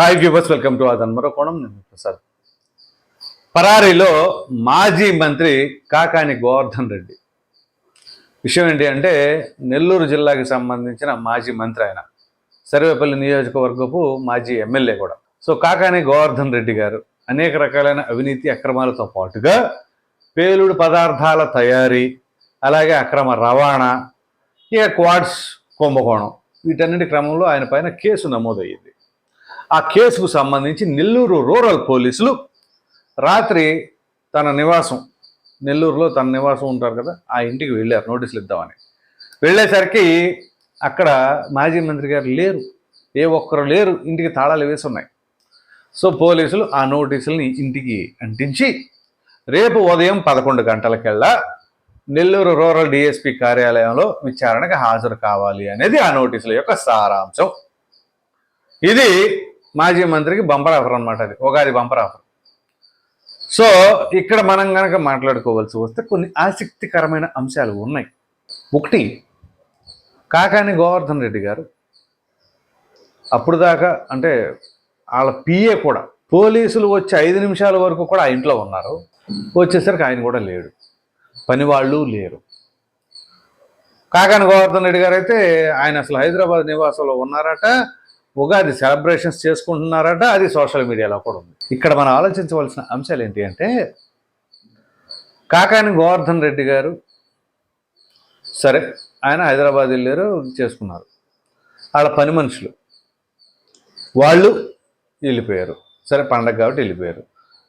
Hi viewers welcome to అదన్ మరో కోణం నేను ప్రసాద్. పరారీలో మాజీ మంత్రి కాకాని గోవర్ధన్ రెడ్డి. విషయం ఏంటి అంటే నెల్లూరు జిల్లాకి సంబంధించిన మాజీ మంత్రి ఆయన. సర్వేపల్లి నియోజకవర్గపు మాజీ ఎమ్మెల్యే కూడా. సో కాకాని గోవర్ధన్ రెడ్డి గారు అనేక రకాలైన అవినీతి అక్రమాలతో పాటుగా పేలుడు పదార్థాల తయారీ అలాగే అక్రమ రవాణా ఇక క్వాడ్స్ కుంభకోణం వీటన్నిటి క్రమంలో ఆయన పైన కేసు నమోదయ్యింది. ఆ కేసుకు సంబంధించి నెల్లూరు రూరల్ పోలీసులు రాత్రి తన నివాసం నెల్లూరులో తన నివాసం ఉంటారు కదా ఆ ఇంటికి వెళ్ళారు నోటీసులు ఇద్దామని. వెళ్ళేసరికి అక్కడ మాజీ మంత్రి గారు లేరు ఏ ఒక్కరు లేరు ఇంటికి తాళాలు వేసి ఉన్నాయి. సో పోలీసులు ఆ నోటీసుల్ని ఇంటికి అంటించి రేపు ఉదయం పదకొండు గంటలకెల్లా నెల్లూరు రూరల్ డిఎస్పి కార్యాలయంలో విచారణకు హాజరు కావాలి అనేది ఆ నోటీసుల యొక్క సారాంశం. ఇది మాజీ మంత్రికి బంపర్ ఆఫర్ అనమాట అది. Ugadi bumper offer. సో ఇక్కడ మనం కనుక మాట్లాడుకోవాల్సి వస్తే కొన్ని ఆసక్తికరమైన అంశాలు ఉన్నాయి. ఒకటి కాకాని గోవర్ధన్ రెడ్డి గారు అప్పుడు దాకా అంటే వాళ్ళ పిఏ కూడా పోలీసులు వచ్చి ఐదు నిమిషాల వరకు కూడా ఆ ఇంట్లో ఉన్నారు. వచ్చేసరికి ఆయన కూడా లేడు. పని వాళ్ళు లేరు. కాకాని గోవర్ధన్ రెడ్డి గారు అయితే ఆయన అసలు హైదరాబాద్ నివాసంలో ఉన్నారట. ఉగాది సెలబ్రేషన్స్ చేసుకుంటున్నారట అది సోషల్ మీడియాలో కూడా ఉంది. ఇక్కడ మనం ఆలోచించవలసిన అంశాలు ఏంటి అంటే కాకాని గోవర్ధన్ రెడ్డి గారు సరే ఆయన హైదరాబాద్ వెళ్ళారు చేసుకున్నారు. వాళ్ళ పని మనుషులు. వాళ్ళు వెళ్ళిపోయారు. సరే పండగ కాబట్టి వెళ్ళిపోయారు.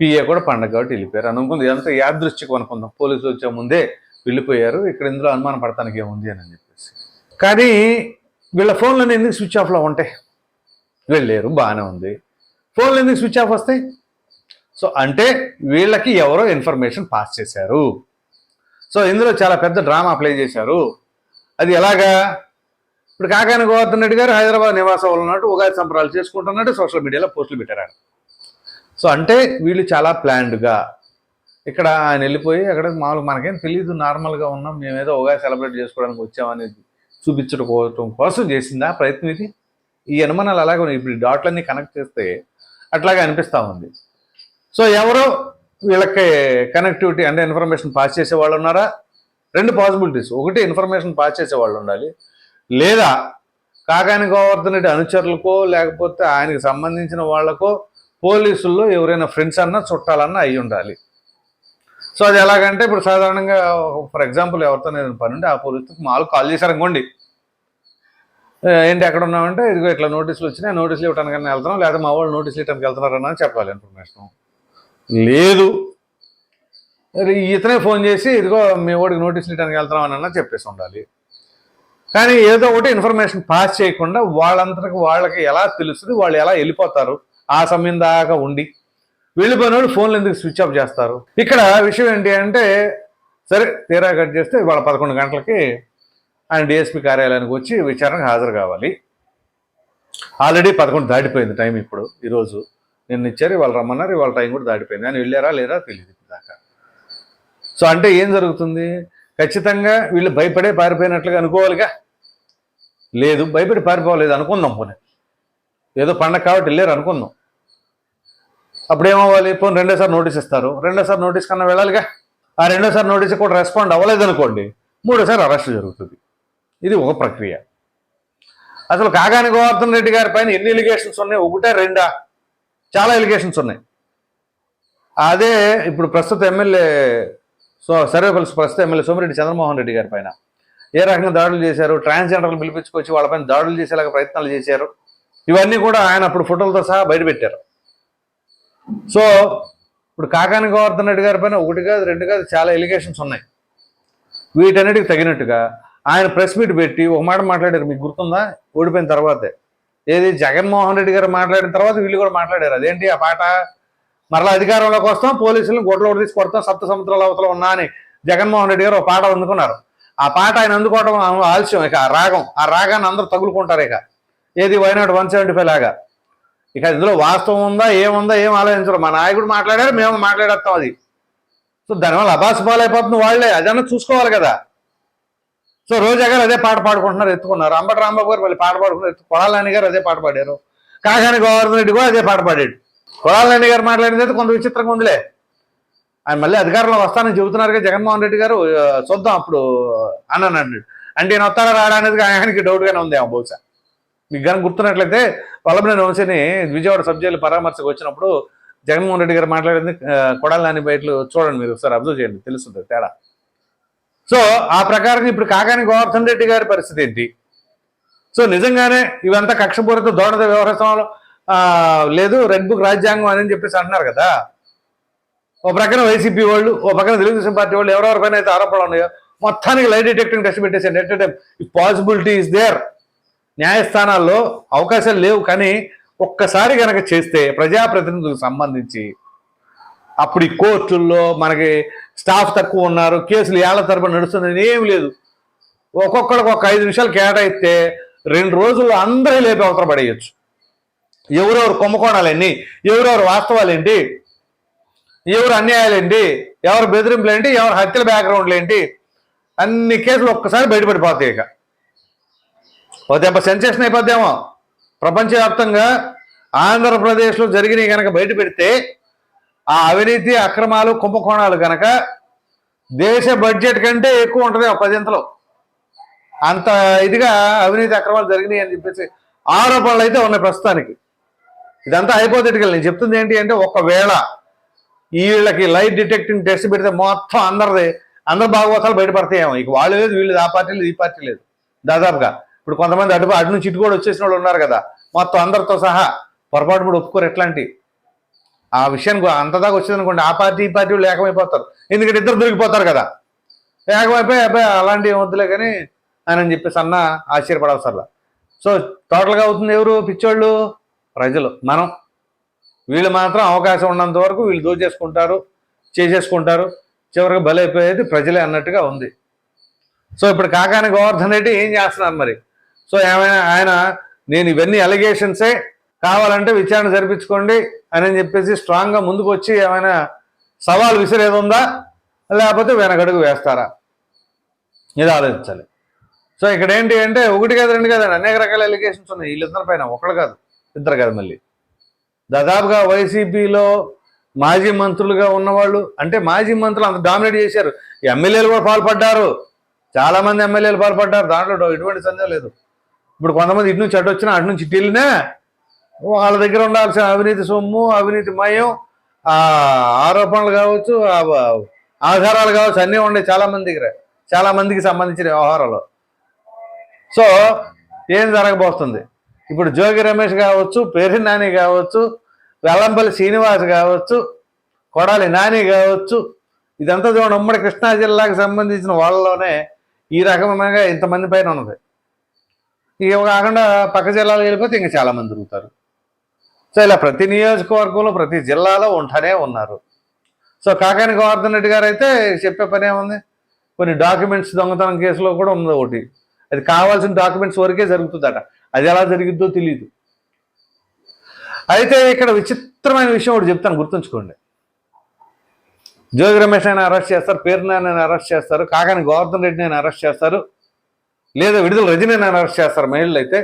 పిఏ కూడా పండగ కాబట్టి వెళ్ళిపోయారు. అనుకుంది ఇదంతా యాదృష్టికం అనుకుందాం పోలీసులు వచ్చే ముందే వెళ్ళిపోయారు. ఇక్కడ ఇందులో అనుమానం పడటానికి ఏముంది అని చెప్పేసి. కానీ వీళ్ళ ఫోన్లు ఎందుకు స్విచ్ ఆఫ్లో ఉంటాయి? వెళ్ళారు బాగానే ఉంది. ఫోన్లు ఎందుకు స్విచ్ ఆఫ్ వస్తాయి? సో అంటే వీళ్ళకి ఎవరో ఇన్ఫర్మేషన్ పాస్ చేశారు. సో ఇందులో చాలా పెద్ద డ్రామా ప్లే చేశారు. అది ఎలాగా? ఇప్పుడు కాకాని గోవర్ధన్ రెడ్డి గారు హైదరాబాద్ నివాసంలో ఉన్నట్టు ఉగాది సంబరాలు చేసుకుంటున్నట్టు సోషల్ మీడియాలో పోస్టులు పెట్టారు. సో అంటే వీళ్ళు చాలా ప్లాన్డ్గా. ఇక్కడ ఆయన వెళ్ళిపోయి అక్కడ మామూలుగా మనకేం తెలియదు నార్మల్గా ఉన్నాం మేమేదో ఉగాది సెలబ్రేట్ చేసుకోవడానికి వచ్చామని చూపించుకోవటం కోసం చేసిందా ప్రయత్నం ఇది? ఈ అనుమానాలు అలాగే ఉన్నాయి. ఇప్పుడు డాట్లన్నీ కనెక్ట్ చేస్తే అట్లాగే అనిపిస్తూ ఉంది. సో ఎవరో వీళ్ళకి కనెక్టివిటీ అంటే ఇన్ఫర్మేషన్ పాస్ చేసే వాళ్ళు ఉన్నారా? రెండు పాసిబిలిటీస్ ఒకటి ఇన్ఫర్మేషన్ పాస్ చేసే వాళ్ళు ఉండాలి. లేదా కాకాని గోవర్ధన్ రెడ్డి అనుచరులకో లేకపోతే ఆయనకి సంబంధించిన వాళ్ళకో పోలీసుల్లో ఎవరైనా ఫ్రెండ్స్ అన్నా చుట్టాలన్నా అయి ఉండాలి. సో అది ఎలాగంటే ఇప్పుడు సాధారణంగా ఫర్ ఎగ్జాంపుల్ ఎవరితో నేను పని ఉంటే ఆ పోలీసుకి మాలు కాల్ చేశారనుకోండి ఏంటి ఎక్కడ ఉన్నామంటే ఇదిగో ఇట్లా నోటీసులు వచ్చినాయి నోటీసులు ఇవ్వడానికి వెళ్తున్నాం లేదా మా వాళ్ళు నోటీసులు ఇవ్వడానికి వెళ్తున్నారని అని చెప్పాలి ఇన్ఫర్మేషన్. లేదు. ఇతనే ఫోన్ చేసి ఇదిగో మీ వాడికి నోటీసులు ఇవ్వడానికి వెళ్తున్నాం అని అన్నా చెప్పేసి ఉండాలి. కానీ ఏదో ఒకటి ఇన్ఫర్మేషన్ పాస్ చేయకుండా వాళ్ళంతకు వాళ్ళకి ఎలా తెలుస్తుంది వాళ్ళు ఎలా వెళ్ళిపోతారు ఆ సమయం దాకా ఉండి వెళ్ళిపోయిన వాళ్ళు ఫోన్లు ఎందుకు స్విచ్ ఆఫ్ చేస్తారు? ఇక్కడ విషయం ఏంటి అంటే సరే తీరా కట్ చేస్తే వాళ్ళ పదకొండు గంటలకి ఆయన డిఎస్పి కార్యాలయానికి వచ్చి విచారణకు హాజరు కావాలి. ఆల్రెడీ పదకొండు దాటిపోయింది టైం ఇప్పుడు ఈరోజు నిన్న ఇచ్చారు వాళ్ళు రమ్మన్నారు వాళ్ళ టైం కూడా దాటిపోయింది. ఆయన వెళ్ళారా లేదా తెలియదు దాకా సో అంటే ఏం జరుగుతుంది? ఖచ్చితంగా వీళ్ళు భయపడే పారిపోయినట్లుగా అనుకోవాలిగా? లేదు భయపడి పారిపోలేదు అనుకుందాం పోనీ. ఏదో పండగ కాబట్టి వెళ్ళారు అనుకుందాం అప్పుడు ఏమవ్వాలి? పోనీ రెండోసారి నోటీస్ ఇస్తారు. రెండోసారి నోటీస్ కన్నా వెళ్ళాలిగా? ఆ రెండోసారి నోటీస్ కూడా రెస్పాండ్ అవ్వలేదు అనుకోండి మూడోసారి అరెస్ట్ జరుగుతుంది. ఇది ఒక ప్రక్రియ. అసలు కాగాని గోవర్ధన్ రెడ్డి గారి పైన ఎన్ని ఎలిగేషన్స్ ఉన్నాయి? ఒకటే రెండా? చాలా ఎలిగేషన్స్ ఉన్నాయి. అదే ఇప్పుడు ప్రస్తుత ఎమ్మెల్యే సో సర్వేపల్లి ప్రస్తుత ఎమ్మెల్యే సోమిరెడ్డి చంద్రమోహన్ రెడ్డి గారి పైన. ఏ రకంగా దాడులు చేశారు? ట్రాన్స్జెండర్లు పిలిపించుకొచ్చి వాళ్ళపైన దాడులు చేసేలాగా ప్రయత్నాలు చేశారు. ఇవన్నీ కూడా ఆయన అప్పుడు ఫోటోలతో సహా బయటపెట్టారు సో ఇప్పుడు కాకాని గోవర్ధన్ రెడ్డి గారి పైన ఒకటి కాదు రెండు కాదు చాలా ఎలిగేషన్స్ ఉన్నాయి. వీటన్నిటికి తగినట్టుగా ఆయన ప్రెస్ మీట్ పెట్టి ఒక మాట మాట్లాడారు మీకు గుర్తుందా? ఓడిపోయిన తర్వాతే. ఏది? జగన్మోహన్ రెడ్డి గారు మాట్లాడిన తర్వాత వీళ్ళు కూడా మాట్లాడారు. అదేంటి? ఆ పాట మరలా అధికారంలోకి వస్తాం పోలీసులను గొడ్ల తీసి కొడతాం సప్త సముద్రాల అవతల ఉన్నా అని జగన్మోహన్ రెడ్డి గారు ఒక పాట అందుకున్నారు. ఆ పాట ఆయన అందుకోవడం ఆలస్యం. ఇక ఆ రాగం ఆ రాగాన్ని అందరూ తగులుకుంటారు ఇక. ఏది? వైనాడు వన్ సెవెంటీ ఫైవ్ లాగా. ఇక ఇందులో వాస్తవం ఉందా? ఏముందా? ఏం ఆలోచించరు. మా నాయకుడు మాట్లాడారు మేము మాట్లాడేస్తాం అది. సో దానివల్ల అబాస్ పాలైపోతుంది వాళ్ళే. అదన్నా చూసుకోవాలి కదా. సో రోజా గారు అదే పాట పాడుకుంటున్నారు ఎత్తుకున్నారు. అంబటి రాంబాబు గారు మళ్ళీ పాట పాడుకున్నారు ఎత్తు కొడాలని గారు అదే పాట పాడారు. కాకాని గోవర్ధన్ రెడ్డి కూడా అదే పాట పాడాడు. కొడాలని గారు మాట్లాడింది అయితే కొంత విచిత్రంగా ఉందిలే. ఆయన మళ్ళీ అధికారంలో వస్తానని చెబుతున్నారు కదా జగన్మోహన్ రెడ్డి గారు చూద్దాం అప్పుడు అని అన్నాడు. అంటే ఈయన వస్తాడా రాడా అనేది ఆయనకి డౌట్గానే ఉంది ఆ బహుశా. మీకు కనుక గుర్తున్నట్లయితే వల్లభనేని వంశీని విజయవాడ సబ్జెక్టులు పరామర్శకు వచ్చినప్పుడు జగన్మోహన్ రెడ్డి గారు మాట్లాడింది కొడాలని బయట బయటలు చూడండి మీరు ఒకసారి అబ్జర్వ్ చేయండి తెలుస్తుంది తేడా. సో ఆ ప్రకారం ఇప్పుడు కాకాని గోవర్ధన్ రెడ్డి గారి పరిస్థితి ఏంటి? సో నిజంగానే ఇవంతా కక్షపూరిత దోడత వ్యవహరిస్తాం లేదు రెడ్ బుక్ రాజ్యాంగం అని చెప్పేసి అంటున్నారు కదా. ఓ ప్రక్కన వైసీపీ వాళ్ళు ఓ పక్కన తెలుగుదేశం పార్టీ వాళ్ళు ఎవరెవరిపైన అయితే ఆరోపణలు ఉన్నాయో మొత్తానికి లైట్ డిటెక్టింగ్ టెస్ట్ పెట్టేసారు at time if possibility is there న్యాయస్థానాల్లో అవకాశాలు లేవు కానీ ఒక్కసారి కనుక చేస్తే ప్రజాప్రతినిధులకు సంబంధించి అప్పుడు ఈ కోర్టుల్లో మనకి స్టాఫ్ తక్కువ ఉన్నారు కేసులు ఏళ్ళ తరబడి నడుస్తుంది ఏం లేదు. ఒక్కొక్కడికి ఒక ఐదు నిమిషాలు కేటాయిస్తే రెండు రోజుల్లో అందరూ లేపి అవసరం పడేయచ్చు. ఎవరెవరు కుంభకోణాలేంటి? ఎవరెవరు వాస్తవాలేంటి? ఎవరు అన్యాయాలేంటి? ఎవరు బెదిరింపులేంటి? ఎవరు హత్యల బ్యాక్గ్రౌండ్లు ఏంటి అన్ని కేసులు ఒక్కసారి బయటపడిపోతాయి ఇక. ఓ దెబ్బ సెన్సేషన్ అయిపోద్దేమో. ప్రపంచవ్యాప్తంగా ఆంధ్రప్రదేశ్లో జరిగినవి కనుక బయట పెడితే ఆ అవినీతి అక్రమాలు కుంభకోణాలు కనుక దేశ బడ్జెట్ కంటే ఎక్కువ ఉంటుంది ఆ పదింతలో. అంత ఇదిగా అవినీతి అక్రమాలు జరిగినాయి అని చెప్పేసి ఆరోపణలు అయితే ఉన్నాయి ప్రస్తుతానికి. ఇదంతా హైపోథెటికల్ నేను చెప్తుంది ఏంటి అంటే ఒకవేళ వీళ్ళకి లైట్ డిటెక్టింగ్ టెస్ట్ పెడితే మొత్తం అందరిది అందరి భాగవతాలు బయటపడతాయేమో. ఇక వాళ్ళు లేదు వీళ్ళు ఆ పార్టీ లేదు ఈ పార్టీ లేదు. దాదాపుగా ఇప్పుడు కొంతమంది అటు అటు నుంచి ఇటు కూడా వచ్చేసిన వాళ్ళు ఉన్నారు కదా. మొత్తం అందరితో సహా పొరపాటు కూడా ఒప్పుకోరు ఎట్లాంటి? ఆ విషయానికి అంతదాకా వచ్చిందనుకోండి ఆ పార్టీ ఈ పార్టీ వాళ్ళు ఏకమైపోతారు. ఎందుకంటే ఇద్దరు దొరికిపోతారు కదా. ఏకమైపోయి అబ్బాయి అలాంటి వద్దులే కానీ అని చెప్పేసి అన్న ఆశ్చర్యపడవసరలా సో టోటల్గా అవుతుంది ఎవరు? పిచ్చోళ్ళు? ప్రజలు. మనం. వీళ్ళు మాత్రం అవకాశం ఉన్నంత వరకు వీళ్ళు దోచేసుకుంటారు చేసేసుకుంటారు. చివరికి బలైపోయేది ప్రజలే అన్నట్టుగా ఉంది. సో ఇప్పుడు కాకాని గోవర్ధన్ రెడ్డి ఏం చేస్తున్నారు మరి? సో ఏమైనా ఆయన నేను ఇవన్నీ అలిగేషన్సే కావాలంటే విచారణ జరిపించుకోండి అని చెప్పేసి స్ట్రాంగ్గా ముందుకు వచ్చి ఏమైనా సవాల్ విసిరేది ఉందా లేకపోతే వెనకడుగు వేస్తారా? ఇది ఆలోచించాలి. సో ఇక్కడ ఏంటి అంటే ఒకటి కాదు రెండు కాదు అనేక రకాల ఎలిగేషన్స్ ఉన్నాయి. వీళ్ళిద్దరి పైన ఒకళ్ళు కాదు ఇద్దరు కాదు మళ్ళీ. దాదాపుగా వైసీపీలో మాజీ మంత్రులుగా ఉన్నవాళ్ళు అంటే మాజీ మంత్రులు అంత డామినేట్ చేశారు. ఎమ్మెల్యేలు కూడా పాల్పడ్డారు. చాలామంది ఎమ్మెల్యేలు పాల్పడ్డారు. దాంట్లో ఎటువంటి సందేహం లేదు. ఇప్పుడు కొంతమంది ఇటు నుంచి అటు వచ్చినా అటు నుంచి ఇటు వెళ్ళినా వాళ్ళ దగ్గర ఉండాల్సిన అవినీతి సొమ్ము అవినీతి మయం ఆరోపణలు కావచ్చు ఆధారాలు కావచ్చు అన్నీ ఉండే చాలా మంది దగ్గర చాలా మందికి సంబంధించిన వ్యవహారాలు. సో ఏం జరగబోతుంది? ఇప్పుడు జోగి రమేష్ కావచ్చు పేరు నాని కావచ్చు వెల్లంపల్లి శ్రీనివాస్ కావచ్చు కొడాలి నాని కావచ్చు ఇదంతా చూడండి ఉమ్మడి కృష్ణా జిల్లాకు సంబంధించిన వాళ్ళలోనే ఈ రకమైన ఇంతమంది పైన ఉన్నది. ఇవి కాకుండా పక్క జిల్లాలో వెళ్ళిపోతే ఇంకా చాలామంది తిరుగుతారు. సో ఇలా ప్రతి నియోజకవర్గంలో ప్రతి జిల్లాలో ఉంటానే ఉన్నారు. సో కాకాని గోవర్ధన్ రెడ్డి గారు అయితే చెప్పే పని ఏముంది? కొన్ని డాక్యుమెంట్స్ దొంగతనం కేసులో కూడా ఉంది ఒకటి. అది కావాల్సిన డాక్యుమెంట్స్ వరకే జరుగుతుందట. అది ఎలా జరిగిద్దో తెలియదు అయితే ఇక్కడ విచిత్రమైన విషయం ఒకటి చెప్తాను గుర్తుంచుకోండి. జోగి రమేష్ ఆయన అరెస్ట్ చేస్తారు పేరునాయన అరెస్ట్ చేస్తారు కాకాని గోవర్ధన్ రెడ్డిని అయినా అరెస్ట్ చేస్తారు లేదా విడుదల రజనీ అరెస్ట్ చేస్తారు. మహిళలు అయితే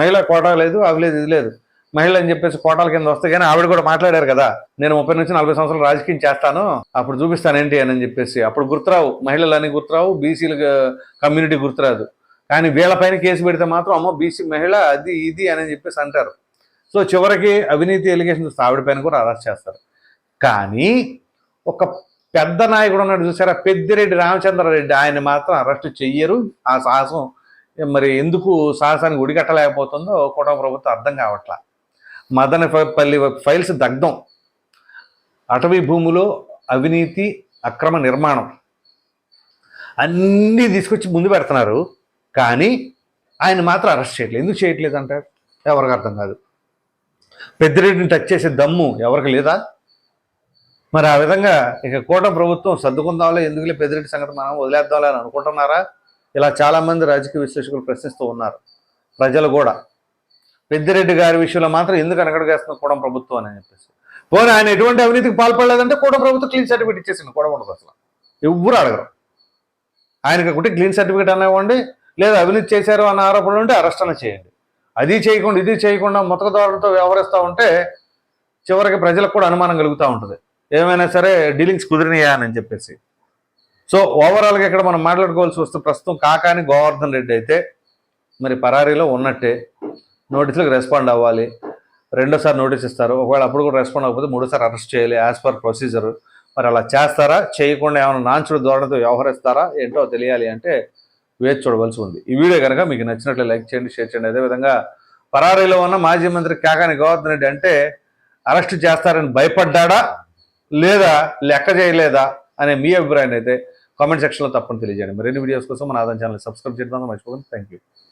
మహిళ కోటా లేదు అవి లేదు ఇది లేదు. మహిళ అని చెప్పేసి కోటాల కింద వస్తే కానీ ఆవిడ కూడా మాట్లాడారు కదా నేను ముప్పై నుంచి నలభై సంవత్సరాలు రాజకీయం చేస్తాను అప్పుడు చూపిస్తాను ఏంటి అని చెప్పేసి. అప్పుడు గుర్తురావు మహిళలని గుర్తురావు బీసీల కమ్యూనిటీ గుర్తురాదు. కానీ వీళ్ళపైన కేసు పెడితే మాత్రం అమ్మో బీసీ మహిళ అది ఇది అని చెప్పేసి అంటారు. సో చివరికి అవినీతి ఎలిగేషన్ చూస్తే ఆవిడ పైన కూడా అరెస్ట్ చేస్తారు. కానీ ఒక పెద్ద నాయకుడు ఉన్నాడు చూసారా పెద్దిరెడ్డి రామచంద్రారెడ్డి ఆయన మాత్రం అరెస్ట్ చెయ్యరు. ఆ సాహసం మరి ఎందుకు సాహసానికి ఉడిగట్టలేకపోతుందో కూటమి ప్రభుత్వం అర్థం కావట్లా. మదనపల్లి ఫైల్స్ దగ్ధం. అటవీ భూములో అవినీతి అక్రమ నిర్మాణం. అన్నీ తీసుకొచ్చి ముందు పెడుతున్నారు. కానీ ఆయన మాత్రం అరెస్ట్ చేయట్లేదు. ఎందుకు చేయట్లేదు అంటారు? ఎవరికి అర్థం కాదు. పెద్దిరెడ్డిని టచ్ చేసే దమ్ము ఎవరికి లేదా? మరి ఆ విధంగా ఇక కూట ప్రభుత్వం సర్దుకుందాంలే ఎందుకులే పెద్దిరెడ్డి సంగతి మనం వదిలేద్దాంలే అని అనుకుంటున్నారా? ఇలా చాలామంది రాజకీయ విశ్లేషకులు ప్రశ్నిస్తూ ఉన్నారు. ప్రజలు కూడా. పెద్దిరెడ్డి గారి విషయంలో మాత్రం ఎందుకు అనగడగేస్తుంది కూడా ప్రభుత్వం అని చెప్పేసి. పోనీ ఆయన ఎటువంటి అవినీతికి పాల్పడలేదంటే కూడా ప్రభుత్వం క్లీన్ సర్టిఫికేట్ ఇచ్చేసింది కూడా ఉండదు అసలు. ఎవ్వరు అడగరు. ఆయనకి ఒకటి క్లీన్ సర్టిఫికేట్ అనేవ్వండి లేదా అవినీతి చేశారు అన్న ఆరోపణలు ఉంటే అరెస్ట్ అన్న చేయండి. అది చేయకుండా ఇది చేయకుండా మొత్తదారులతో వ్యవహరిస్తూ ఉంటే చివరికి ప్రజలకు కూడా అనుమానం కలుగుతూ ఉంటుంది. ఏమైనా సరే డీలింగ్స్ కుదిరినాయా అని చెప్పేసి. సో ఓవరాల్గా ఇక్కడ మనం మాట్లాడుకోవాల్సి వస్తే ప్రస్తుతం కాకాని గోవర్ధన్ రెడ్డి అయితే మరి పరారీలో ఉన్నట్టే. నోటీసులకు రెస్పాండ్ అవ్వాలి. రెండోసారి నోటీస్ ఇస్తారు. ఒకవేళ అప్పుడు కూడా రెస్పాండ్ అవ్వకపోతే మూడోసారి అరెస్ట్ చేయాలి యాజ్ పర్ ప్రొసీజర్ మరి అలా చేస్తారా? చేయకుండా ఏమైనా నాంచుడు ధోరణితో వ్యవహరిస్తారా? ఏంటో తెలియాలి అంటే వేచి చూడవలసి ఉంది. ఈ వీడియో కనుక మీకు నచ్చినట్లు లైక్ చేయండి షేర్ చేయండి. అదేవిధంగా పరారీలో ఉన్న మాజీ మంత్రి కాకాని గోవర్ధన్ రెడ్డి అంటే అరెస్ట్ చేస్తారని భయపడ్డా లేదా? లెక్క చేయలేదా? అనే మీ అభిప్రాయాన్ని అయితే కామెంట్ సెక్షన్లో తప్పని తెలియజేయండి. మరిన్ని వీడియోస్ కోసం మన ఆదాయం ఛానల్ సబ్స్క్రైబ్ చేయడం మర్చిపోకండి. Thank you